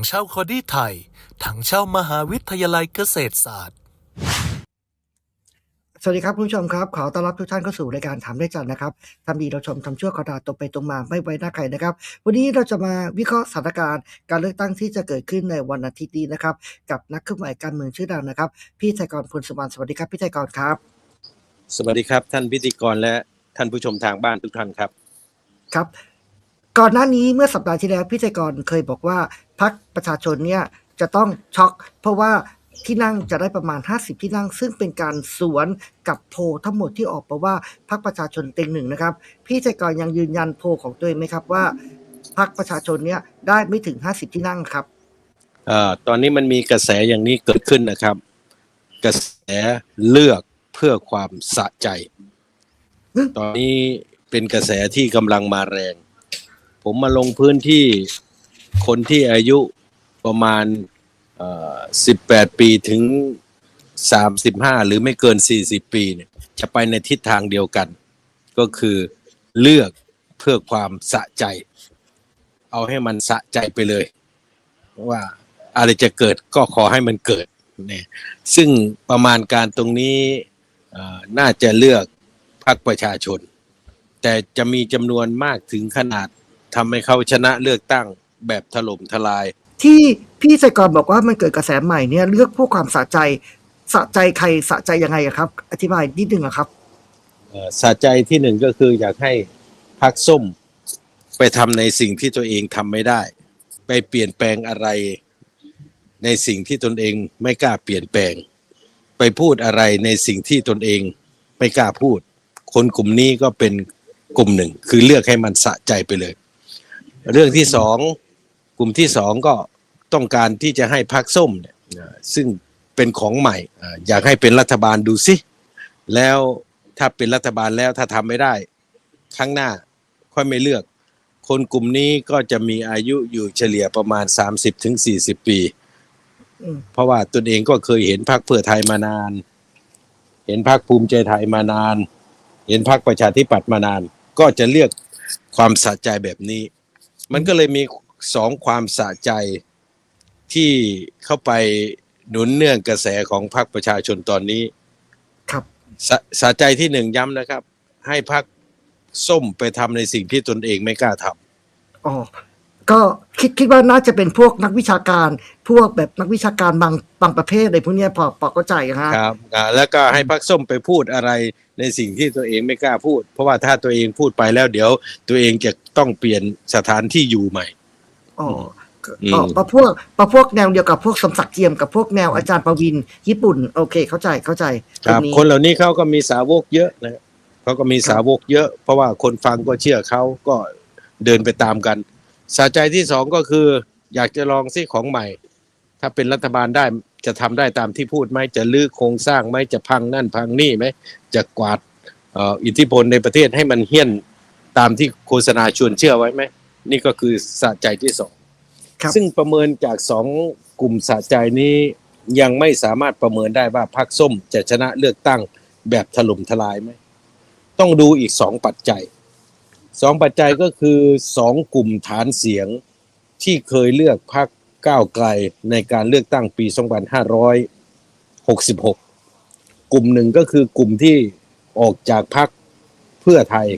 งเช่าคอดี้ไทย ถังเช่ามหาวิทยาลัยเกษตรศาสตร์ สวัสดีครับคุณผู้ชมครับ ขอต้อนรับทุกท่านเข้าสู่รายการถามได้จันนะครับทำดีเราชมทำชั่วขอด่าตรงไปตรงมาไม่ไว้หน้าใครนะครับ วันนี้เราจะมาวิเคราะห์สถานการณ์การเลือกตั้งที่จะเกิดขึ้นในวันอาทิตย์นี้นะครับ กับนักเคลื่อนไหวการเมืองชื่อดังนะครับ พี่ไทยกรพลสมานสวัสดีครับพี่ไทยกรครับ สวัสดีครับท่านพิธีกรและท่านผู้ชมทางบ้านทุกท่านครับครับก่อนหน้านี้เมื่อสัปดาห์ที่แล้วพี่ไทยกรเคยบอกว่า พรรคประชาชนเนี่ยจะต้องช็อกเพราะว่าที่นั่งจะได้ประมาณ 50 ที่นั่ง ซึ่งเป็นการสวนกับโพทั้งหมดที่ออกมาว่าพรรคประชาชนเต็งหนึ่งนะครับ พี่ไทยกรยังยืนยันโพของตัวเองไหมครับว่าพรรคประชาชนเนี่ยได้ไม่ถึง 50 ที่นั่งครับเอ่อตอนนี้มันมีกระแสอย่างนี้เกิดขึ้นนะครับ กระแสเลือกเพื่อความสะใจ ตอนนี้เป็นกระแสที่กำลังมาแรง ผมมาลงพื้นที่ คนที่อายุประมาณเอ่อ18ปีถึง35หรือไม่เกิน40ปีเนี่ยจะไปในทิศทางเดียวกัน ก็คือเลือกเพื่อความสะใจ เอาให้มันสะใจไปเลย ว่าอะไรจะเกิดก็ขอให้มันเกิดเนี่ยซึ่งประมาณการตรงนี้น่าจะเลือกพรรคประชาชน แต่จะมีจำนวนมากถึงขนาดทำให้เขาชนะเลือกตั้ง แบบถล่มทลาย ที่พี่ไทยกรบอกว่ามันเกิดกระแสใหม่เนี่ยเลือกพวกความสะใจสะใจใครสะใจยังไงอะครับ อธิบายนิดนึงอะครับเอ่อสะใจที่หนึ่งก็คืออยากให้พรรคส้มไปทำในสิ่งที่ตัวเองทำไม่ได้ ไปเปลี่ยนแปลงอะไร ในสิ่งที่ตนเองไม่กล้าเปลี่ยนแปลง ไปพูดอะไรในสิ่งที่ตนเองไม่กล้าพูด คนกลุ่มนี้ก็เป็นกลุ่มหนึ่ง คือเลือกให้มันสะใจไปเลย เรื่องที่สอง กลุ่มที่สองก็ต้องการที่จะให้พรรคส้มเนี่ยเอ่อซึ่งเป็นของใหม่เอ่ออยากให้เป็นรัฐบาลดูสิ แล้วถ้าเป็นรัฐบาลแล้วถ้าทำไม่ได้ ครั้งหน้าค่อยไม่เลือก คนกลุ่มนี้ก็จะมีอายุอยู่เฉลี่ยประมาณ 30-40ถึง40ปีอืมเพราะว่าตนเองก็เคยเห็นพรรคเพื่อไทยมานาน เห็นพรรคภูมิใจไทยมานาน เห็นพรรคประชาธิปัตย์มานาน ก็จะเลือกความสะใจแบบนี้ มันก็เลยมี สองความสะใจที่เข้าไปหนุนเนื่องกระแสของพรรคประชาชนตอนนี้ ครับสะสะใจที่หนึ่งย้ำนะครับ ให้พักส้มไปทำในสิ่งที่ตนเองไม่กล้าทำอ๋อก็คิดคิดว่าน่าจะเป็นพวกนักวิชาการ พวกแบบนักวิชาการบางบางประเภทอะไรพวกเนี้ยพอพอเข้าใจอะฮะครับอ่าแล้วก็ให้พักส้มไปพูดอะไรในสิ่งที่ตัวเองไม่กล้าพูด เพราะว่าถ้าตัวเองพูดไปแล้วเดี๋ยว ตัวเองจะต้องเปลี่ยนสถานที่อยู่ใหม่ อ๋ออืมอ๋อประพวกประพวกแนวเดียวกับพวกสมศักดิ์เจียมกับพวกแนวอาจารย์ประวิน ญี่ปุ่น โอเค เข้าใจเข้าใจครัตงนี้บคนเหล่านี้เขาก็มีสาวกเยอะนะเขาก็มีสาวกเยอะ เพราะว่าคนฟังก็เชื่อเขาก็เดินไปตามกันสาใจที่สองก็คือ อยากจะลองซิของใหม่ ถ้าเป็นรัฐบาลได้จะทำได้ตามที่พูดไหมจะลื้อโครงสร้างไหมจะพังนั่นพังนี่ไหมจะกวาดเอ่ออิทธิพลในประเทศให้มันเฮี้ยนตามที่โฆษณาชวนเชื่อไว้ไหม นี่ก็คือสาใจที่สองครับซึ่งประเมินจากสองกลุ่มสะใจนี้ยังไม่สามารถประเมินได้ว่าพรรคส้มจะชนะเลือกตั้งแบบถล่มทลายไหมต้องดูอีกสองปัจจัยสองปัจจัยก็คือสองกลุ่มฐานเสียงที่เคยเลือกพรรคก้าวไกลในการเลือกตั้งปี 2566 กลุ่มหนึ่งก็คือกลุ่มที่ออกจากพรรคเพื่อไทย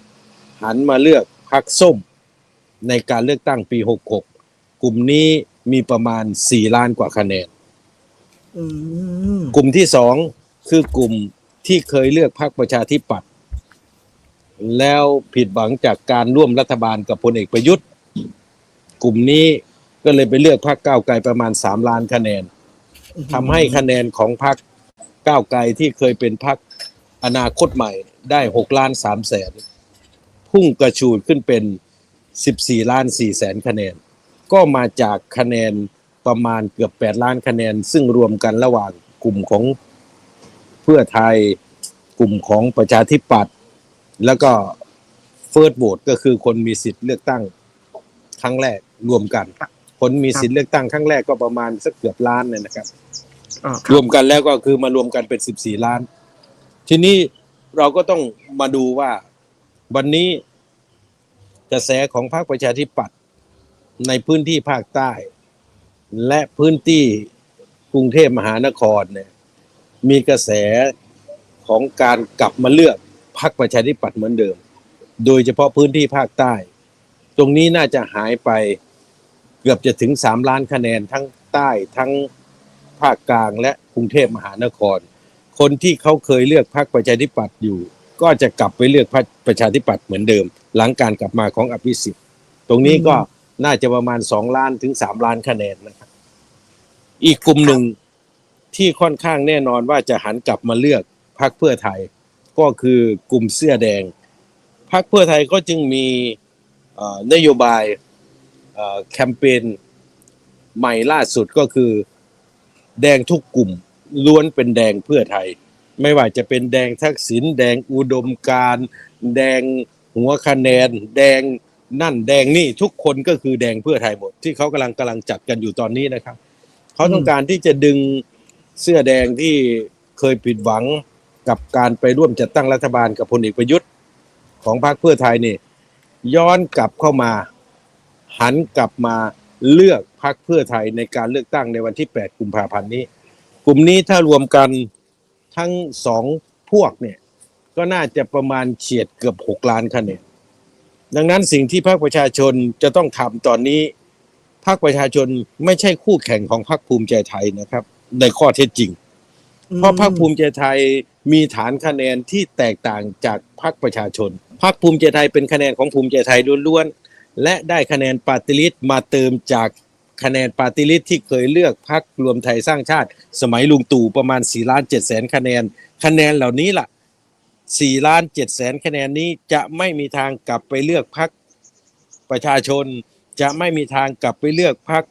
หันมาเลือกพรรคส้ม ในการเลือกตั้งปี 66 กลุ่มนี้มีประมาณ 4 ล้านกว่าคะแนนอืมกลุ่มที่สองคือกลุ่มที่เคยเลือกพรรคประชาธิปัตย์แล้วผิดหวังจากการร่วมรัฐบาลกับพลเอกประยุทธ์ กลุ่มนี้ก็เลยไปเลือกพรรคก้าวไกลประมาณ 3 ล้านคะแนนทำให้คะแนนของพรรคก้าวไกลที่เคยเป็นพรรคอนาคตใหม่ได้ 6 ล้าน3แสนพุ่งกระชูดขึ้นเป็น 14 ล้าน4แสนคะแนน ก็มาจากคะแนนประมาณเกือบ 8 ล้านคะแนน ซึ่งรวมกันระหว่างกลุ่มของเพื่อไทยกลุ่มของประชาธิปัตย์แล้วก็เฟิร์สโหวตก็คือคนมีสิทธิ์เลือกตั้งครั้งแรกรวมกัน คนมีสิทธิ์เลือกตั้งครั้งแรกก็ประมาณสักเกือบล้านเนี่ยนะครับรวมกันแล้วก็คือมารวมกันเป็น14ล้าน ทีนี้เราก็ต้องมาดูว่าวันนี้ กระแสของพรรคประชาธิปัตย์ในพื้นที่ภาคใต้ และพื้นที่กรุงเทพมหานครเนี่ยมีกระแสของการกลับมาเลือกพรรคประชาธิปัตย์เหมือนเดิม โดยเฉพาะพื้นที่ภาคใต้ ตรงนี้น่าจะหายไปเกือบจะถึงสามล้านคะแนนทั้งใต้ทั้งภาคกลางและกรุงเทพมหานคร คนที่เขาเคยเลือกพรรคประชาธิปัตย์อยู่ ก็จะกลับไปเลือกพรรคประชาธิปัตย์เหมือนเดิม หลังการกลับมาของอภิสิทธิ์ ตรงนี้ก็น่าจะประมาณสองล้านถึงสามล้านคะแนนนะครับอีกกลุ่มหนึ่งที่ค่อนข้างแน่นอนว่าจะหันกลับมาเลือกพรรคเพื่อไทย ก็คือกลุ่มเสื้อแดงพรรคเพื่อไทยก็จึงมีเอ่อนโยบายเอ่อแคมเปญใหม่ล่าสุดก็คือ แดงทุกกลุ่มล้วนเป็นแดงเพื่อไทย ไม่ว่าจะเป็นแดงทักษิณแดงอุดมการแดงหัวคะแนน แดงนั่นแดงนี่ทุกคนก็คือแดงเพื่อไทยหมด ที่เขากำลังกำลังจัดกันอยู่ตอนนี้นะครับเขาต้องการที่จะดึงเสื้อแดงที่เคยผิดหวังกับการไปร่วมจัดตั้งรัฐบาลกับพลเอกประยุทธ์ของพรรคเพื่อไทยนี่ ย้อนกลับเข้ามา หันกลับมาเลือกพรรคเพื่อไทยในการเลือกตั้งในวันที่ 8 กุมภาพันธ์นี้ กลุ่มนี้ถ้ารวมกัน ทั้งสองพวกเนี่ย ก็น่าจะประมาณเฉียดเกือบ6ล้านคะแนนดังนั้นสิ่งที่พรรคประชาชนจะต้องทำตอนนี้พรรคประชาชนไม่ใช่คู่แข่งของพรรคภูมิใจไทยนะครับ ในข้อเท็จจริง เพราะพรรคภูมิใจไทยมีฐานคะแนนที่แตกต่างจากพรรคประชาชนพรรคภูมิใจไทยเป็นคะแนนของภูมิใจไทยล้วนๆและได้คะแนนปาติลิตมาเติมจาก คะแนนปาร์ติลิสต์ที่เคยเลือกพรรครวมไทยสร้างชาติ สมัยลุงตู่ประมาณ4ล้าน7แสนคะแนน คะแนนเหล่านี้ล่ะ4ล้าน7แสนคะแนนนี้จะไม่มีทางกลับไปเลือกพรรคประชาชน จะไม่มีทางกลับไปเลือกพรรค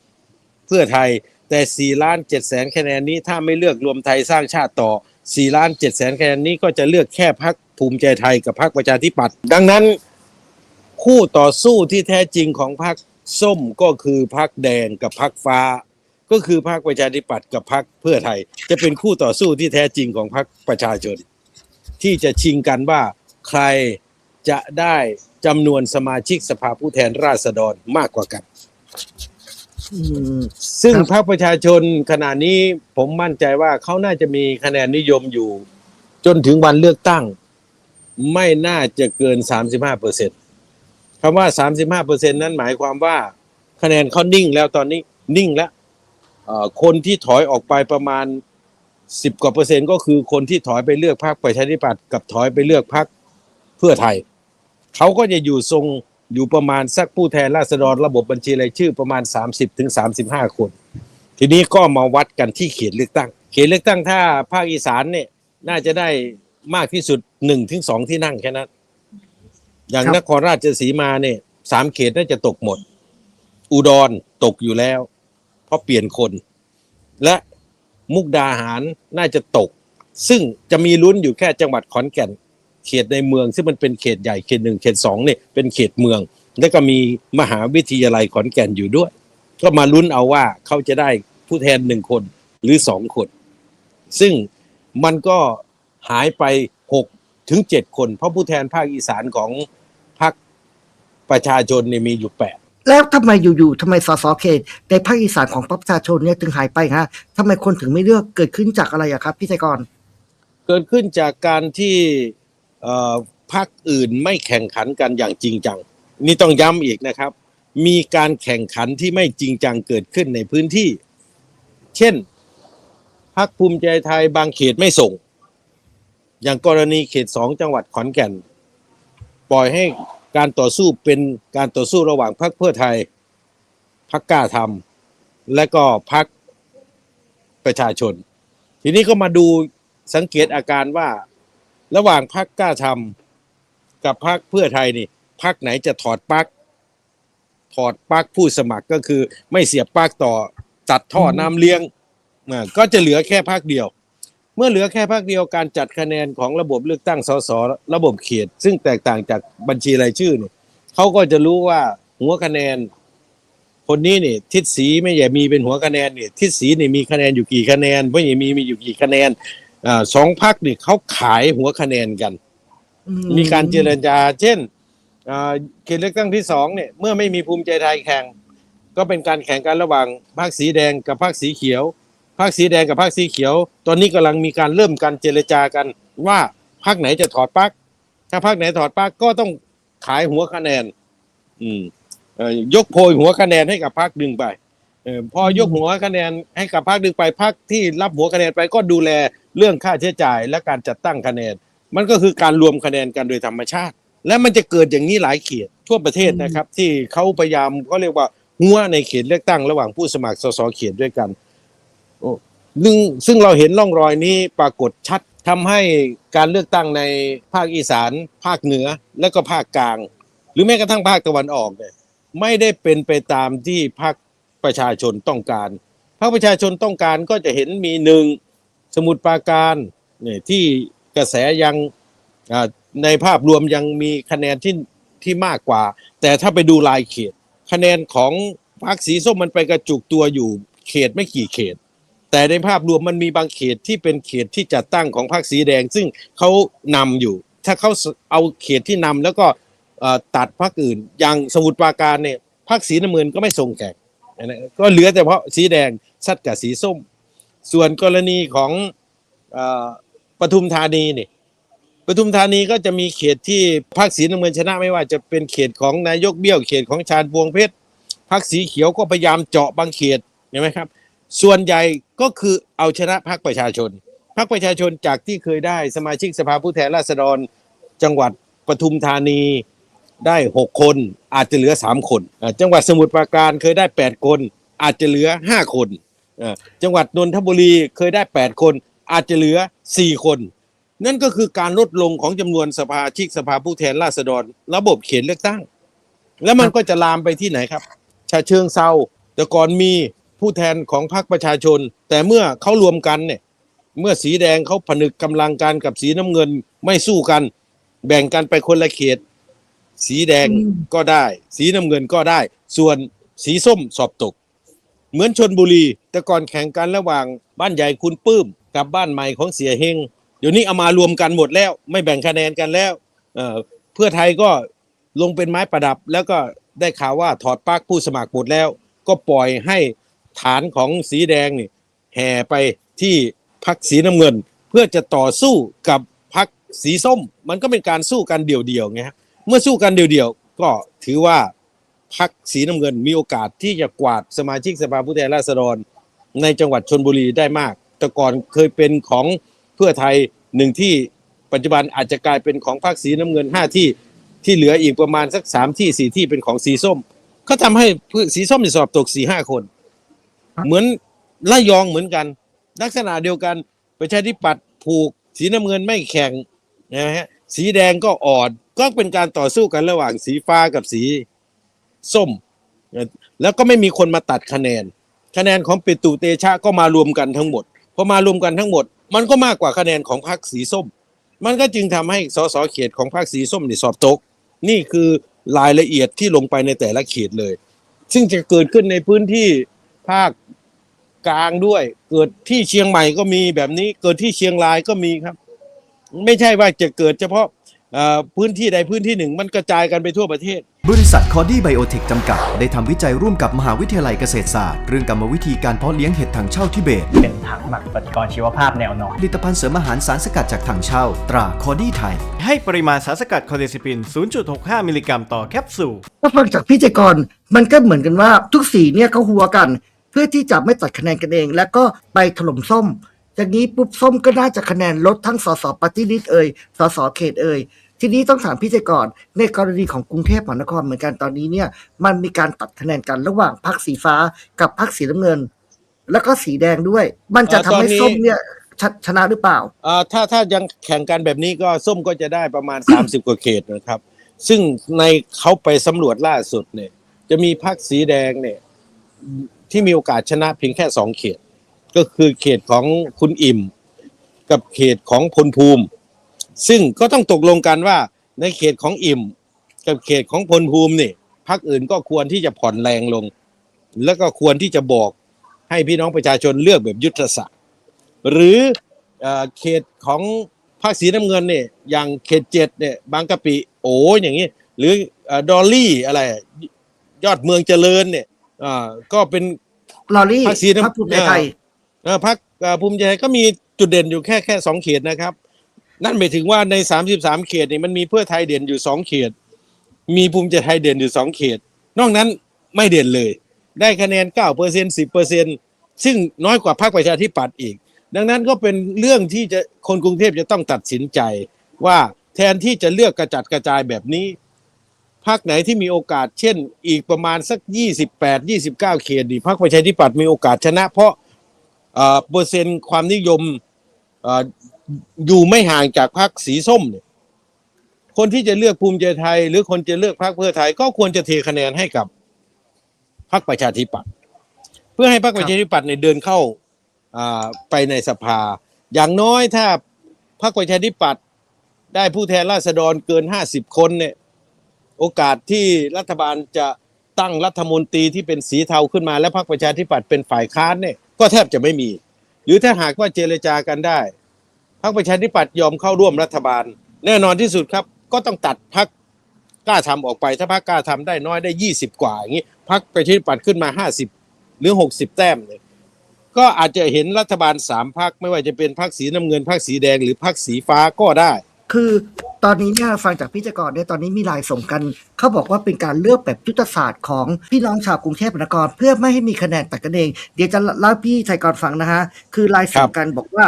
เพื่อไทย แต่4ล้าน7แสนคะแนนนี้ถ้าไม่เลือกรวมไทยสร้างชาติต่อ4ล้าน7แสนคะแนนนี้ก็จะเลือกแค่พรรคภูมิใจไทยกับพรรคประชาธิปัตย์ดังนั้นคู่ต่อสู้ที่แท้จริงของพรรค ส้มก็คือพรรคแดงกับพรรคฟ้า ก็คือพรรคประชาธิปัตย์กับพรรคเพื่อไทย จะเป็นคู่ต่อสู้ที่แท้จริงของพรรคประชาชน ที่จะชิงกันว่าใครจะได้จำนวนสมาชิกสภาผู้แทนราษฎรมากกว่ากัน ซึ่งครับพรรคประชาชนขณะนี้ผมมั่นใจว่าเขาน่าจะมีคะแนนนิยมอยู่ จนถึงวันเลือกตั้ง ไม่น่าจะเกิน 35เปอร์เซ็น คำว่า35เปอร์เซ็นนั้นหมายความว่าคะแนนเขานิ่งแล้วตอนนี้นิ่งแล้วคนที่ถอยออกไปประมาณ10กว่าเปอร์เซ็นต์ก็คือคนที่ถอยไปเลือกพรรคประชาธิปัตย์กับถอยไปเลือกพรรคเพื่อไทย เขาก็จะอยู่ทรงอยู่ประมาณสักผู้แทนราษฎรระบบบัญชีรายชื่อประมาณ 30ถึงคน ทีนี้ก็มาวัดกันที่เขตเลือกตั้ง เขตเลือกตั้งถ้าภาคอีสานเนี่ยน่าจะได้มากที่สุด1ถึงที่นั่งแค่นั้น อย่างครับนครราชสีมาเนี่ยสามเขตน่าจะตกหมด อุดรตกอยู่แล้ว เพราะเปลี่ยนคน และมุกดาหารน่าจะตก ซึ่งจะมีลุ้นอยู่แค่จังหวัดขอนแก่น เขตในเมือง ซึ่งมันเป็นเขตใหญ่เขตหนึ่งเขตสองเนี่ยเป็นเขตเมือง แล้วก็มีมหาวิทยาลัยขอนแก่นอยู่ด้วย ก็มาลุ้นเอาว่าเขาจะได้ผู้แทนหนึ่งคนหรือสองคน ซึ่งมันก็หายไปหกถึงเจ็ดคน เพราะผู้แทนภาคอีสานของพรรค ประชาชนเนี่ยมีอยู่แปดแล้วทำไมอยู่ๆทำไมสสเขตในภาคอีสานของประชาชนเนี่ยถึงหายไปฮะทำไมคนถึงไม่เลือกเกิดขึ้นจากอะไรอะครับพี่ชัยกรเกิดขึ้นจากการที่เอ่อพรรคอื่นไม่แข่งขันกันอย่างจริงจัง นี่ต้องย้ำอีกนะครับ มีการแข่งขันที่ไม่จริงจังเกิดขึ้นในพื้นที่ เช่นพรรคภูมิใจไทยบางเขตไม่ส่ง อย่างกรณีเขตสองจังหวัดขอนแก่น ปล่อยให้ การต่อสู้เป็นการต่อสู้ระหว่างพรรคเพื่อไทยพรรคกล้าทำและก็พรรคประชาชน ทีนี้ก็มาดูสังเกตอาการว่า ระหว่างพรรคกล้าทำกับพรรคเพื่อไทยนี่พรรคไหนจะถอดปลั๊กถอดปลั๊กผู้สมัครก็คือไม่เสียบปลั๊กต่อตัดท่อน้ำเลี้ยงก็จะเหลือแค่พรรคเดียว เมื่อเหลือแค่พรรคเดียวการจัดคะแนนของระบบเลือกตั้งสสระบบเขต ซึ่งแตกต่างจากบัญชีรายชื่อเนี่ยเขาก็จะรู้ว่าหัวคะแนน คนนี้เนี่ยทิศสีไม่ใหญ่มีเป็นหัวคะแนนเนี่ยทิศสีเนี่ยมีคะแนนอยู่กี่คะแนนเพราะอย่างมีมีอยู่กี่คะแนนอ่าสองพักเนี่ยเขาขายหัวคะแนนกันอืมีการเจรจา เช่นอ่าเขตเลือกตั้งที่สองเนี่ยเมื่อไม่มีภูมิใจไทยแข่ง ก็เป็นการแข่งกันระหว่างภาคสีแดงกับภาคสีเขียว ภาคสีแดงกับภาคสีเขียว ตอนนี้กำลังมีการเริ่มการเจรจากัน ว่าภาคไหนจะถอดปลั๊กถ้าภาคไหนถอดปลั๊กก็ต้องขายหัวคะแนน อืมเอ่อยกโพยหัวคะแนนให้กับภาคดึงไปเออพอยกหัวคะแนนให้กับภาคดึงไปภาคที่รับหัวคะแนนไปก็ดูแลเรื่องค่าใช้จ่ายและการจัดตั้งคะแนน มันก็คือการรวมคะแนนกันโดยธรรมชาติ และมันจะเกิดอย่างนี้หลายเขตทั่วประเทศนะครับ ที่เขาพยายามเขาเรียกว่าหัวในเขตเลือกตั้งระหว่างผู้สมัครสสเขตด้วยกัน ซึ่งซึ่งเราเห็นร่องรอยนี้ปรากฏชัดทำให้การเลือกตั้งในภาคอีสาน ภาคเหนือ และก็ภาคกลาง หรือแม้กระทั่งภาคตะวันออกเนี่ยไม่ได้เป็นไปตามที่ภาคประชาชนต้องการภาคประชาชนต้องการก็จะเห็นมีหนึ่งสมุดปราการเนี่ยที่กระแสยังในภาพรวมยังมีคะแนนที่ที่มากกว่า แต่ถ้าไปดูรายเขต คะแนนของพรรคสีส้มมันไปกระจุกตัวอยู่เขตไม่กี่เขต แต่ในภาพรวมมันมีบางเขตที่เป็นเขตที่จัดตั้งของพรรคสีแดง ซึ่งเขานำอยู่ ถ้าเขาเอาเขตที่นำแล้วก็ตัดพรรคอื่น อย่างสมุทรปราการเนี่ยพรรคสีน้ำเงินก็ไม่ส่งแข่งนะก็เหลือแต่เพราะสีแดงซัดกับสีส้ม ส่วนกรณีของอปทุมธานีนี่ปทุมธานีก็จะมีเขตที่พรรคสีน้ำเงินชนะไม่ว่าจะเป็นเขตของนายกเบี้ยวเขตของชาญพวงเพชรพรรคสีเขียวก็พยายามเจาะบางเขตเห็นไหมครับ ส่วนใหญ่ก็คือเอาชนะพรรคประชาชน พรรคประชาชนจากที่เคยได้สมาชิกสภาผู้แทนราษฎร จังหวัดปทุมธานีได้ 6 คนอาจจะเหลือ 3 คน จังหวัดสมุทรปราการเคยได้ 8 คน อาจจะเหลือ 5 คน จังหวัดนนทบุรีเคยได้ 8 คน อาจจะเหลือ 4 คน นั่นก็คือการลดลงของจำนวนสภาชิกสภาผู้แทนราษฎร ระบบเขตเลือกตั้ง แล้วมันก็จะลามไปที่ไหนครับชาเชิงเซาแต่ก่อนมี ผู้แทนของพรรคประชาชน แต่เมื่อเขารวมกันเนี่ยเมื่อสีแดงเขาผนึกกำลังกันกับสีน้ำเงินไม่สู้กัน แบ่งกันไปคนละเขต สีแดงก็ได้ สีน้ำเงินก็ได้ ส่วนสีส้มสอบตก เหมือนชนบุรี แต่ก่อนแข่งกันระหว่างบ้านใหญ่คุณปื้ม กับบ้านใหม่ของเสียเฮงเดี๋ยวนี้เอามารวมกันหมดแล้ว ไม่แบ่งคะแนนกันแล้วเอ่อเพื่อไทยก็ลงเป็นไม้ประดับ แล้วก็ได้ข่าวว่าถอดปลั๊กผู้สมัครหมดแล้ว ก็ปล่อยให้ ฐานของสีแดงนี่แห่ไปที่พักสีน้ำเงิน เพื่อจะต่อสู้กับพักสีส้ม มันก็เป็นการสู้กันเดี่ยวๆไงฮะเมื่อสู้กันเดี่ยวๆก็ถือว่าพักสีน้ำเงินมีโอกาสที่จะกวาดสมาชิกสภาผู้แทนราษฎร ในจังหวัดชนบุรีได้มาก แต่ก่อนเคยเป็นของเพื่อไทยหนึ่งที่ปัจจุบันอาจจะกลายเป็นของพรรคสีน้ำเงินห้าที่ที่เหลืออีกประมาณสักสามที่สี่ที่เป็นของสีส้ม ก็ทำให้พวกสีส้มสอบตกสี่ห้าคน เหมือนละยองเหมือนกัน ลักษณะเดียวกันประชาธิปัตย์ผูก สีน้ำเงินไม่แข่งนะฮะสีแดงก็อ่อนก็เป็นการต่อสู้กันระหว่างสีฟ้ากับสีส้ม แล้วก็ไม่มีคนมาตัดคะแนน คะแนนของปิตุเตชะก็มารวมกันทั้งหมดพอมารวมกันทั้งหมด มันก็มากกว่าคะแนนของพรรคสีส้ม มันก็จึงทำให้สสเขตของพรรคสีส้มนี่สอบตก นี่คือรายละเอียดที่ลงไปในแต่ละเขตเลย ซึ่งจะเกิดขึ้นในพื้นที่ภาค กลางด้วย เกิดที่เชียงใหม่ก็มีแบบนี้ เกิดที่เชียงรายก็มีครับ ไม่ใช่ว่าจะเกิดเฉพาะเอ่อพื้นที่ใดพื้นที่หนึ่ง มันกระจายกันไปทั่วประเทศ บริษัทคอดี้ไบโอเทคจำกัด ได้ทำวิจัยร่วมกับมหาวิทยาลัยเกษตรศาสตร์ เรื่องกรรมวิธีการเพาะเลี้ยงเห็ดถังเช่าทิเบต เป็นถังหมักปฏิกรณ์ชีวภาพแนวนอนผลิตภัณฑ์เสริมอาหารสารสกัดจากถังเช่า ตราคอดี้ไทย ให้ปริมาณสารสกัดคอเดซิปิน 0.65 มิลลิกรัมต่อแคปซูลถ้าฟังจากพี่เจกรมันก็เหมือนกันว่าทุกสีเนี่ยเขาหัวกัน เพื่อที่จะไม่ตัดคะแนนกันเอง แล้วก็ไปถล่มส้มอย่างนี้ปุ๊บส้มก็น่าจะคะแนนลดทั้งสสปฏิริษเอ่ยสสเขตเอ่ยทีนี้ต้องถามพี่เจกรในกรณีของกรุงเทพมหานครเหมือนกันตอนนี้เนี่ย มันมีการตัดคะแนนกันระหว่างพรรคสีฟ้ากับพรรคสีน้ำเงิน แล้วก็สีแดงด้วย มันจะทำให้ส้มเนี่ยชชนะหรือเปล่าอ่าถ้าถ้ายังแข่งกันแบบนี้ก็ส้มก็จะได้ประมาณ 30 กว่าเขตนะครับ ซึ่งในเขาไปสำรวจล่าสุดเนี่ย จะมีพรรคสีแดงเนี่ย ที่มีโอกาสชนะเพียงแค่สองเขต ก็คือเขตของคุณอิ่ม กับเขตของพลภูมิ ซึ่งก็ต้องตกลงกันว่าในเขตของอิ่ม กับเขตของพลภูมินี่พรรคอื่นก็ควรที่จะผ่อนแรงลง แล้วก็ควรที่จะบอกให้พี่น้องประชาชนเลือกแบบยุทธศาสตร์หรือเอ่อเขตของภาคสีน้ำเงินเนี่ยอย่างเขตเจ็ดเนี่ยบางกะปิโอ้อย่างนี้ หรืออดอลลี่อะไร ยอดเมืองเจริญเนี่ย อ่าก็เป็นลอรี่พรรคสีน้ำพรรคภูมิใจไทยเอ่อพรรคเอ่อภูมิใจไทยก็มีจุดเด่นอยู่แค่แค่สองเขตนะครับ นั่นหมายถึงว่าในสามสิบสามเขตนี่มันมีเพื่อไทยเด่นอยู่สองเขต มีภูมิใจไทยเด่นอยู่สองเขต นอกนั้นไม่เด่นเลย ได้คะแนนเก้าเปอร์เซ็นสิบเปอร์เซ็นซึ่งน้อยกว่าพรรคประชาธิปัตย์อีก ดังนั้นก็เป็นเรื่องที่จะคนกรุงเทพจะต้องตัดสินใจ ว่าแทนที่จะเลือกกระจัดกระจายแบบนี้ พรรคไหนที่มีโอกาสเช่น อีกประมาณสัก 28 29 เขตนี่พรรคประชาธิปัตย์มีโอกาสชนะ เพราะเอ่อเปอร์เซ็นต์ความนิยมอ่ออยู่ไม่ห่างจากพรรคสีส้มเนี่ยคนที่จะเลือกภูมิใจไทย หรือคนจะเลือกพรรคเพื่อไทย ก็ควรจะเทคะแนนให้กับพรรคประชาธิปัตย์เพื่อให้พรรคประชาธิปัตย์เนี่ยเดินเข้าอ่าไปในสภา อย่างน้อยถ้าพรรคประชาธิปัตย์ได้ผู้แทนราษฎรเกิน 50 คนเนี่ย โอกาสที่รัฐบาลจะตั้งรัฐมนตรีที่เป็นสีเทาขึ้นมาและพรรคประชาธิปัตย์เป็นฝ่ายค้านเนี่ยก็แทบจะไม่มี หรือถ้าหากว่าเจรจากันได้พรรคประชาธิปัตย์ยอมเข้าร่วมรัฐบาล แน่นอนที่สุดครับ ก็ต้องตัดพรรคกล้าทำออกไป ถ้าพรรคกล้าทำได้น้อยได้ 20 กว่าอย่างนี้พรรคประชาธิปัตย์ขึ้นมา 50 หรือ 60 แต้มเนี่ยก็อาจจะเห็นรัฐบาลสามพรรคไม่ว่าจะเป็นพรรคสีน้ำเงินพรรคสีแดงหรือพรรคสีฟ้าก็ได้ คือตอนนี้เนี่ยฟังจากพิจารกรเนี่ยตอนนี้มีรายส่งกัน เขาบอกว่าเป็นการเลือกแบบยุทธศาสตร์ของพี่น้องชาวกรุงเทพมหานครเพื่อไม่ให้มีคะแนนตัดกันเอง เดี๋ยวจะเล่าพี่ชัยกรฟังนะฮะ คือรายส่งกันบอกว่า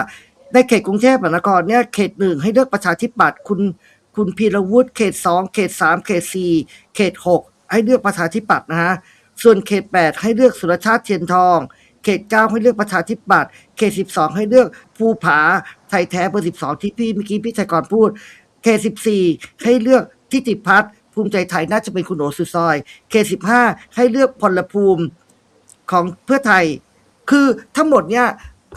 ในเขตกรุงเทพมหานครเนี่ยเขตหนึ่งให้เลือกประชาธิปัตย์คุณ คุณพีรวุฒิเขตสองเขตสามเขตสี่เขตหกให้เลือกประชาธิปัตย์นะฮะส่วนเขตแปดให้เลือกสุรชาติเทียนทอง เขตเก้าให้เลือกประชาธิปัตย์เขตสิบสองให้เลือกภูผาไทยแท้เบอร์สิบสองที่พี่เมื่อกี้พี่ชัยกรพูด เขตสิบสี่ให้เลือกทิติพัฒน์ภูมิใจไทยน่าจะเป็นคุณโอสุซอย เขตสิบห้าให้เลือกพลภูมิของเพื่อไทย คือทั้งหมดเนี่ย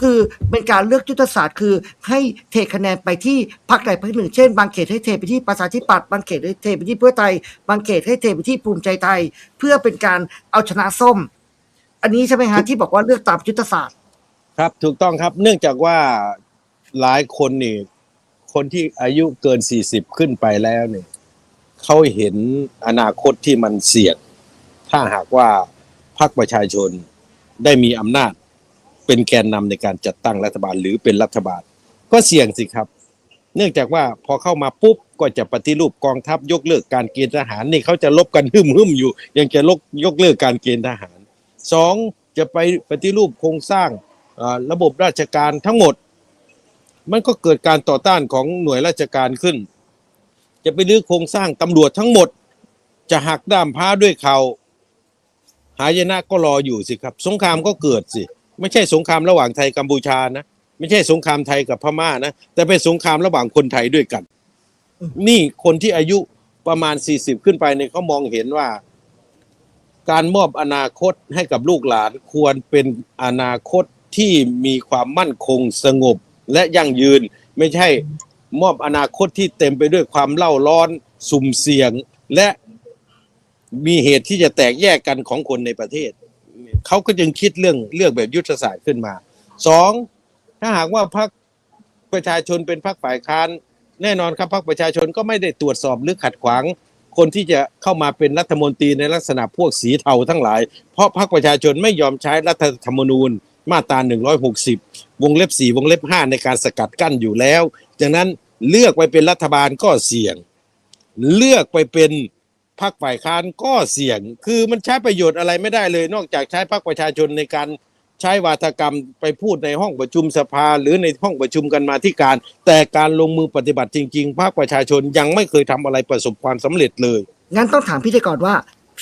คือเป็นการเลือกยุทธศาสตร์คือ ให้เทคะแนนไปที่พรรคใดพรรคหนึ่ง เช่น บางเขตให้เทไปที่ประชาธิปัตย์บางเขตให้เทไปที่เพื่อไทย บางเขตให้เทไปที่ภูมิใจไทย เพื่อเป็นการเอาชนะส้ม อันนี้ใช่ไหมฮะที่บอกว่าเลือกตามยุทธศาสตร์ ครับ ถูกต้องครับ เนื่องจากว่าหลายคนนี่คนที่อายุเกิน40ขึ้นไปแล้วเนี่ยเขาเห็นอนาคตที่มันเสี่ยงถ้าหากว่าพรรคประชาชนได้มีอำนาจเป็นแกนนำในการจัดตั้งรัฐบาลหรือเป็นรัฐบาล ก็เสี่ยงสิครับ เนื่องจากว่าพอเข้ามาปุ๊บก็จะปฏิรูปกองทัพยกเลิกการเกณฑ์ทหารนี่เขาจะลบกันหึมหึมอยู่ ยังจะลกยกเลิกการเกณฑ์ทหาร สองจะไปปฏิรูปโครงสร้างระบบราชการทั้งหมด มันก็เกิดการต่อต้านของหน่วยราชการขึ้น จะไปรื้อโครงสร้างตำรวจทั้งหมด จะหักด้ามพ้าด้วยเขาหายนะก็รออยู่สิครับ สงครามก็เกิดสิ ไม่ใช่สงครามระหว่างไทยกัมพูชานะ ไม่ใช่สงครามไทยกับพม่านะ แต่เป็นสงครามระหว่างคนไทยด้วยกัน นี่คนที่อายุประมาณ 40 ขึ้นไปเนี่ยเขามองเห็นว่า การมอบอนาคตให้กับลูกหลานควรเป็นอนาคตที่มีความมั่นคงสงบและยั่งยืน ไม่ใช่มอบอนาคตที่เต็มไปด้วยความเล่าร้อนสุ่มเสี่ยง และมีเหตุที่จะแตกแยกกันของคนในประเทศ เขาก็จึงคิดเรื่องเลือกแบบยุทธศาสตร์ขึ้นมาสองถ้าหากว่าพรรคประชาชนเป็นพรรคฝ่ายค้านแน่นอนครับพรรคประชาชนก็ไม่ได้ตรวจสอบหรือขัดขวาง คนที่จะเข้ามาเป็นรัฐมนตรีในลักษณะพวกสีเทาทั้งหลาย เพราะพรรคประชาชนไม่ยอมใช้รัฐธรรมนูญมาตรา 160 วงเล็บ 4 วงเล็บ 5 ในการสกัดกั้นอยู่แล้วจากนั้นเลือกไปเป็นรัฐบาลก็เสี่ยง เลือกไปเป็นพรรคฝ่ายค้านก็เสี่ยง คือมันใช้ประโยชน์อะไรไม่ได้เลย นอกจากใช้พรรคประชาชนในการ ใช้วาทกรรมไปพูดในห้องประชุมสภา หรือในห้องประชุมกันมาที่การ แต่การลงมือปฏิบัติจริง ๆ ภาคประชาชนยังไม่เคยทำอะไรประสบความสำเร็จเลย งั้นต้องถามพี่เจก่อนว่า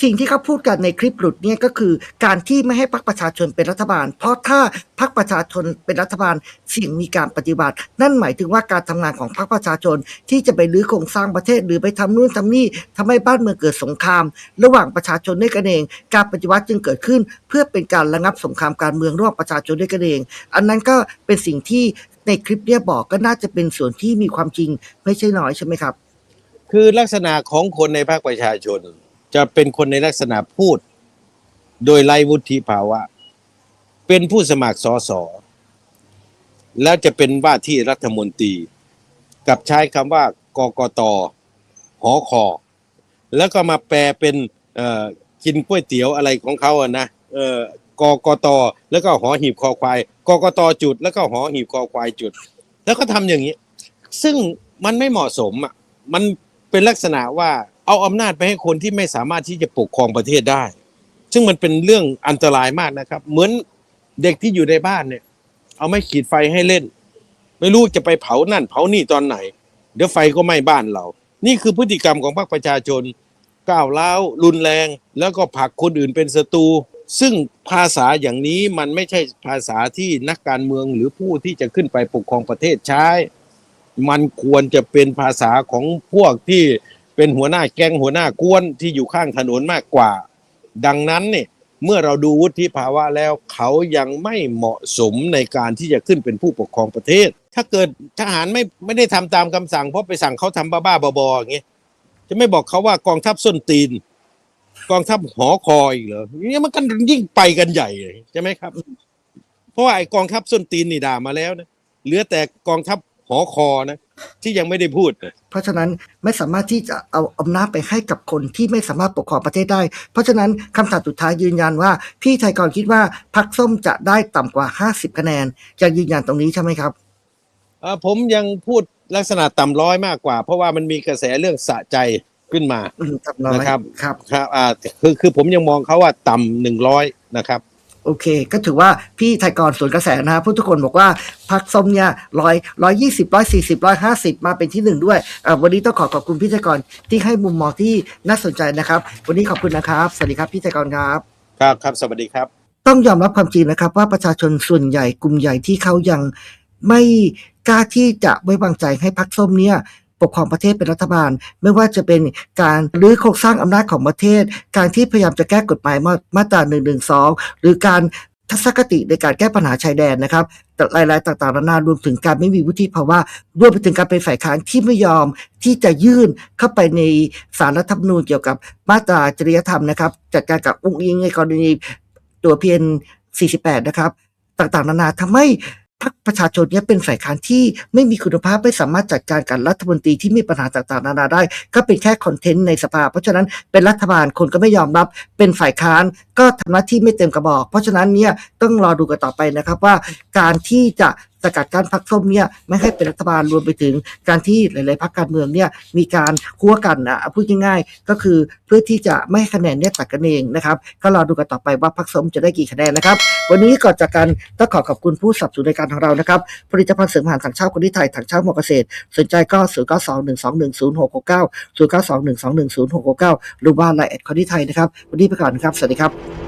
สิ่งที่เขาพูดกันในคลิปหลุดเนี่ยก็คือการที่ไม่ให้พรรคประชาชนเป็นรัฐบาล เพราะถ้าพรรคประชาชนเป็นรัฐบาลสี่งมีการปฏิบัติ นั่นหมายถึงว่าการทำงานของพรรคประชาชนที่จะไปรื้อโครงสร้างประเทศหรือไปทำนู่นทำนี่ทำให้บ้านเมืองเกิดสงคราม ระหว่างประชาชนด้วยกันเอง การปฏิวัติจึงเกิดขึ้น เพื่อเป็นการระงับสงครามการเมืองระหว่างประชาชนด้วยกันเอง อันนั้นก็เป็นสิ่งที่ในคลิปเนี่ยบอกก็น่าจะเป็นส่วนที่มีความจริงไม่ใช่น้อยใช่ไหมครับ คือลักษณะของคนในภาคประชาชน จะเป็นคนในลักษณะพูด โดยไร้วุฒิภาวะ เป็นผู้สมัครสอสอแล้วจะเป็นว่าที่รัฐมนตรี กับใช้คำว่ากกตหอคอแล้วก็มาแปลเป็นเออกินก๋วยเตี๋ยวอะไรของเขาอะนะเออกกตแล้วก็หอหีบคอควายกกตจุด แล้วก็หอหีบคอควายจุด แล้วก็ทำอย่างนี้ ซึ่งมันไม่เหมาะสมอะมันเป็นลักษณะว่า เอาอำนาจไปให้คนที่ไม่สามารถที่จะปกครองประเทศได้ ซึ่งมันเป็นเรื่องอันตรายมากนะครับ เหมือนเด็กที่อยู่ในบ้านเนี่ย เอาไม่ขีดไฟให้เล่น ไม่รู้จะไปเผานั่น เผานี่ตอนไหน เดี๋ยวไฟก็ไหม้บ้านเรา นี่คือพฤติกรรมของพรรคประชาชนก้าวร้าวรุนแรง แล้วก็ผลักคนอื่นเป็นศัตรูซึ่งภาษาอย่างนี้มันไม่ใช่ภาษาที่นักการเมืองหรือผู้ที่จะขึ้นไปปกครองประเทศใช้ มันควรจะเป็นภาษาของพวกที่ เป็นหัวหน้าแก๊งหัวหน้ากวนที่อยู่ข้างถนนมากกว่า ดังนั้นเนี่ยเมื่อเราดูวุฒิภาวะแล้วเขายังไม่เหมาะสมในการที่จะขึ้นเป็นผู้ปกครองประเทศ ถ้าเกิดทหารไม่ไม่ได้ทำตามคำสั่งเพราะไปสั่งเขาทำบ้าๆบอๆอย่างเงี้ยจะไม่บอกเขาว่ากองทัพส้นตีน กองทัพหอคอยเหรอเนี่ยมันก็ยิ่งไปกันใหญ่เลยใช่ไหมครับ เพราะไอ้กองทัพส้นตีนนี่ด่ามาแล้วนะเหลือแต่กองทัพหอคอนะ ที่ยังไม่ได้พูดนะเพราะฉะนั้นไม่สามารถที่จะเอาอำนาจไปให้กับคนที่ไม่สามารถปกครองประเทศได้ เพราะฉะนั้นคำถามสุดท้ายยืนยันว่า พี่ไทยกรคิดว่าพรรคส้มจะได้ต่ำกว่า 50 คะแนนจะยืนยันตรงนี้ใช่ไหมครับเอ่อผมยังพูดลักษณะต่ำร้อยมากกว่า เพราะว่ามันมีกระแสเรื่องสะใจขึ้นมาอืมครับน้อยนะครับครับครับอ่าคือคือผมยังมองเขาว่าต่ำหนึ่งร้อยนะครับ โอเค ก็ถือว่าพี่ไทยกรสวนกระแสนะฮะผู้ทุกคนบอกว่าพักส้มเนี่ยร้อยร้อยยี่สิบร้อยสี่สิบร้อยห้าสิบมาเป็นที่หนึ่งด้วยอ่าวันนี้ต้องขอขอบคุณพี่ไทยกรที่ให้มุมมองที่น่าสนใจนะครับ วันนี้ขอบคุณนะครับ สวัสดีครับพี่ไทยกรครับ ครับครับ สวัสดีครับ ต้องยอมรับความจริงนะครับ ว่าประชาชนส่วนใหญ่กลุ่มใหญ่ที่เขายังไม่กล้าที่จะไว้วางใจให้พรรคส้มเนี่ย ปกครองประเทศเป็นรัฐบาล ไม่ว่าจะเป็นการรื้อโครงสร้างอำนาจของประเทศ การที่พยายามจะแก้กฎหมายมาตรา1นึหรือการทัศนคติในการแก้ปัญหาชายแดนนะครับแต่รายๆต่างๆนานารวมถึงการไม่มีวุฒิภาวะรวมไปถึงการเป็นฝ่ายค้านที่ไม่ยอมที่จะยื่นเข้าไปในสารรัฐธรรมนูญเกี่ยวกับมาตราจริยธรรมนะครับ จัดการกับอุ้งอิงในกรณีตัวเพียน48 นะครับ ต่างๆนานาทำให้ พรรคประชาชนเนี่ยเป็นฝ่ายค้านที่ไม่มีคุณภาพไม่สามารถจัดการกับรัฐมนตรีที่มีปัญหาต่างๆนานาได้ ก็เป็นแค่คอนเทนต์ในสภา เพราะฉะนั้นเป็นรัฐบาลคนก็ไม่ยอมรับเป็นฝ่ายค้านก็ทำหน้าที่ไม่เต็มกระบอก เพราะฉะนั้นเนี่ยต้องรอดูกันต่อไปนะครับว่าการที่จะ สกัดกั้นพรรคส้มเนี่ยไม่ให้เป็นรัฐบาลรวมไปถึงการที่หลาย ๆพรรคการเมืองเนี่ยมีการคั่วกันนะพูดง่ายๆ ก็คือเพื่อที่จะไม่ให้คะแนนเนี่ยตัดกันเองนะครับก็รอดูกันต่อไปว่าพรรคส้มจะได้กี่คะแนนนะครับวันนี้ก่อนจากกันต้องขอขอบคุณผู้สับสนุนรายการของเรานะครับผลิตภัณฑ์เสริมอาหารถังเช่าคนที่ไทยถังเช่าหมอเกษตร สนใจก็0 9 2 1 2 1 0 6 6 9 0 9 2 1 2 1 0 6 6 9 หรือว่าไลน์แอดคนที่ไทยนะครับวันนี้ไปก่อนครับสวัสดีครับ